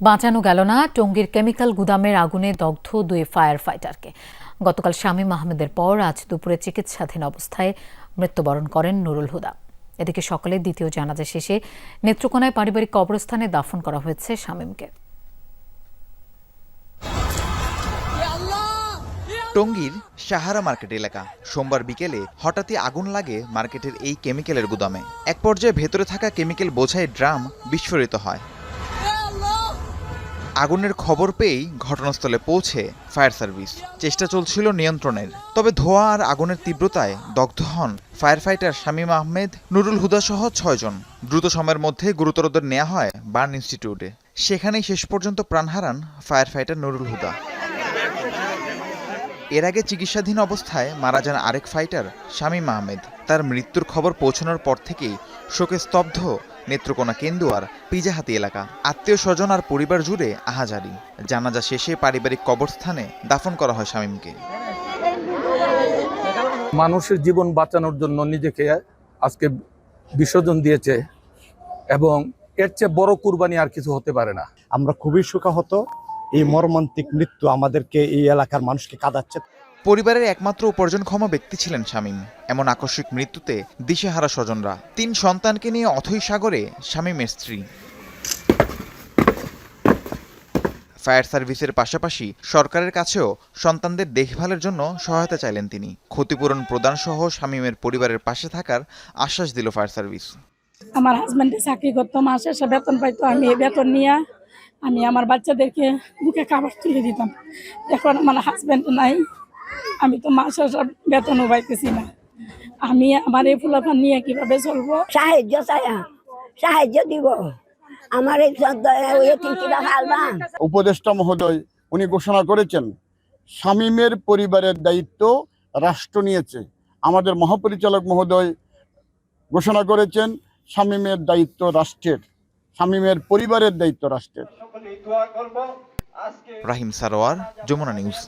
বাঁচানো গেল না টঙ্গীর কেমিক্যাল গুদামের আগুনে দগ্ধ দুই ফায়ার ফাইটারকে গতকাল শামীম আহমেদের পর আজ দুপুরে চিকিৎসাধীন অবস্থায় মৃত্যুবরণ করেন নুরুল হুদা। এদিকে সকালে দ্বিতীয় জানাজা শেষে নেত্রকোনায় পারিবারিক কবরস্থানে দাফন করা হয়েছে শামীমকে। টঙ্গীর সাহারা মার্কেট এলাকা। সোমবার বিকেলে হঠাৎই আগুন লাগে মার্কেটের এই কেমিক্যালের গুদামে। এক পর্যায়ে ভেতরে থাকা কেমিক্যাল বোঝাই ড্রাম বিস্ফোরিত হয়। আগুনের খবর পেয়েই ঘটনাস্থলে পৌঁছে ফায়ার সার্ভিস। চেষ্টা চলছিল নিয়ন্ত্রণের। তবে ধোঁয়া আর আগুনের তীব্রতায় দগ্ধ হন ফায়ার ফাইটার শামীম আহমেদ, নুরুল হুদা সহ ছয়জন দ্রুত সময়ের মধ্যে গুরুতরদের নেওয়া হয় বার্ন ইনস্টিটিউটে। সেখানেই শেষ পর্যন্ত প্রাণ হারান ফায়ার ফাইটার নুরুল হুদা। এর আগে চিকিৎসাধীন অবস্থায় মারা যান আরেক ফাইটার শামীম আহমেদ। তার মৃত্যুর খবর পৌঁছানোর পর থেকেই শোকে স্তব্ধ নেত্রকোনা কেন্দুয়ার পিজাহাতি এলাকা। আত্মীয় স্বজন আর পরিবার জুড়ে আহাজারি। জানাজা শেষে পারিবারিক কবরস্থানে দাফন করা হয় শামীমকে। মানুষের জীবন বাঁচানোর জন্য নিজেকে আজকে বিসর্জন দিয়েছে এবং এর চেয়ে বড় কুরবানি আর কিছু হতে পারে না। আমরা খুবই শোকাহত। এই মর্মান্তিক মৃত্যু আমাদেরকে এই এলাকার মানুষকে কাঁদাচ্ছে। পরিবারের একমাত্র উপার্জনক্ষম ব্যক্তি ছিলেন শামীম। এমন আকস্মিক মৃত্যুতে দিশেহারা স্বজনরা তিন সন্তানকে নিয়ে অথৈ সাগরে শামীমের স্ত্রী। ফায়ার সার্ভিসের পাশাপাশি সরকারের কাছেও সন্তানদের দেখভালের জন্য সহায়তা চাইলেন তিনি। ক্ষতিপূরণ প্রদান সহ শামীমের পরিবারের পাশে থাকার আশ্বাস দিল ফায়ার সার্ভিস। আমার হাজব্যান্ডে চাকরি করতো মাস শেষে বেতন পাইতো, আমি এই বেতন নিয়ে আমি আমার বাচ্চাদেরকে মুখে খাবার তুলে দিতাম। এখন আমার হাজব্যান্ড নাই আমি তো মাস শেষে বেতনও পাইতেছি না। আমি আমার এই ফুলাফান নিয়ে কীভাবে চলবো? সাহায্য চায়া সাহায্য দিব। আমার এই উপদেষ্টা মহোদয় উনি ঘোষণা করেছেন শামীমের পরিবারের দায়িত্ব রাষ্ট্র নিয়েছে। আমাদের মহাপরিচালক মহোদয় ঘোষণা করেছেন শামীমের দায়িত্ব রাষ্ট্রের শামীমের পরিবারের দায়িত্ব রাষ্ট্রের। রাহিম সারোয়ার যমুনা নিউজ।